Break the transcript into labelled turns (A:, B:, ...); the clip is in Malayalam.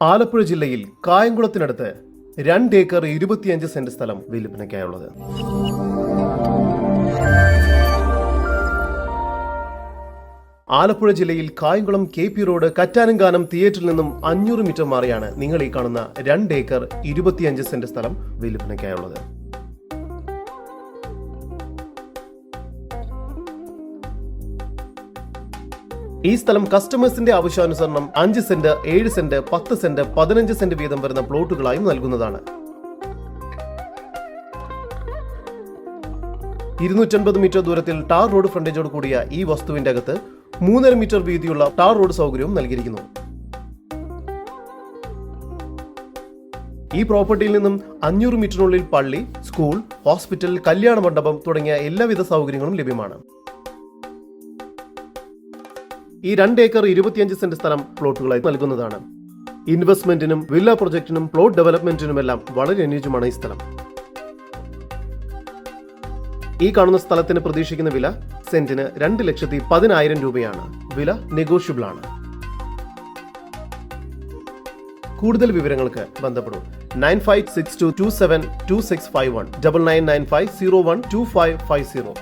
A: ആലപ്പുഴ ജില്ലയിൽ കായംകുളത്തിനടുത്ത് രണ്ട് ഏക്കർ ഇരുപത്തിയഞ്ച് സെന്റ് സ്ഥലം വിൽപ്പനയ്ക്കായുള്ളത് ആലപ്പുഴ ജില്ലയിൽ കായംകുളം കെ പി റോഡ് കറ്റാനങ്കാനം തിയേറ്ററിൽ നിന്നും അഞ്ഞൂറ് മീറ്റർ മാറിയാണ് നിങ്ങൾ ഈ കാണുന്ന രണ്ട് ഏക്കർ ഇരുപത്തിയഞ്ച് സെന്റ് സ്ഥലം വിൽപ്പനയ്ക്കായുള്ളത് ഈ സ്ഥലം കസ്റ്റമേഴ്സിന്റെ ആവശ്യാനുസരണം അഞ്ച് സെന്റ് ഏഴ് സെന്റ് പത്ത് സെന്റ് പതിനഞ്ച് സെന്റ് വീതം വരുന്ന പ്ലോട്ടുകളായും നൽകുന്നതാണ്. ഇരുന്നൂറ്റൻപത് മീറ്റർ ദൂരത്തിൽ ടാർ റോഡ് ഫ്രണ്ടേജോട് കൂടിയ ഈ വസ്തുവിന്റെ അകത്ത് മൂന്നര മീറ്റർ വീതിയുള്ള ടാർ റോഡ് സൗകര്യവും നൽകിയിരിക്കുന്നു. ഈ പ്രോപ്പർട്ടിയിൽ നിന്നും അഞ്ഞൂറ് മീറ്ററിനുള്ളിൽ പള്ളി സ്കൂൾ ഹോസ്പിറ്റൽ കല്യാണ മണ്ഡപം തുടങ്ങിയ എല്ലാവിധ സൗകര്യങ്ങളും ലഭ്യമാണ്. ഈ രണ്ട് ഏക്കർ ഇരുപത്തിയഞ്ച് സെന്റ് സ്ഥലം പ്ലോട്ടുകളായി നൽകുന്നതാണ്. ഇൻവെസ്റ്റ്മെന്റിനും വില്ല പ്രൊജക്ടിനും പ്ലോട്ട് ഡെവലപ്മെന്റിനുമെല്ലാം വളരെ അനുയോജ്യമാണ് ഈ സ്ഥലം. ഈ കാണുന്ന സ്ഥലത്തിന് പ്രതീക്ഷിക്കുന്ന വില സെന്റിന് രണ്ട് ലക്ഷത്തി പതിനായിരം രൂപയാണ്. വില നെഗോഷ്യബിൾ ആണ്. കൂടുതൽ വിവരങ്ങൾക്ക് ബന്ധപ്പെടും. Nine five six two two seven two six five one double nine nine five zero one two five five zero.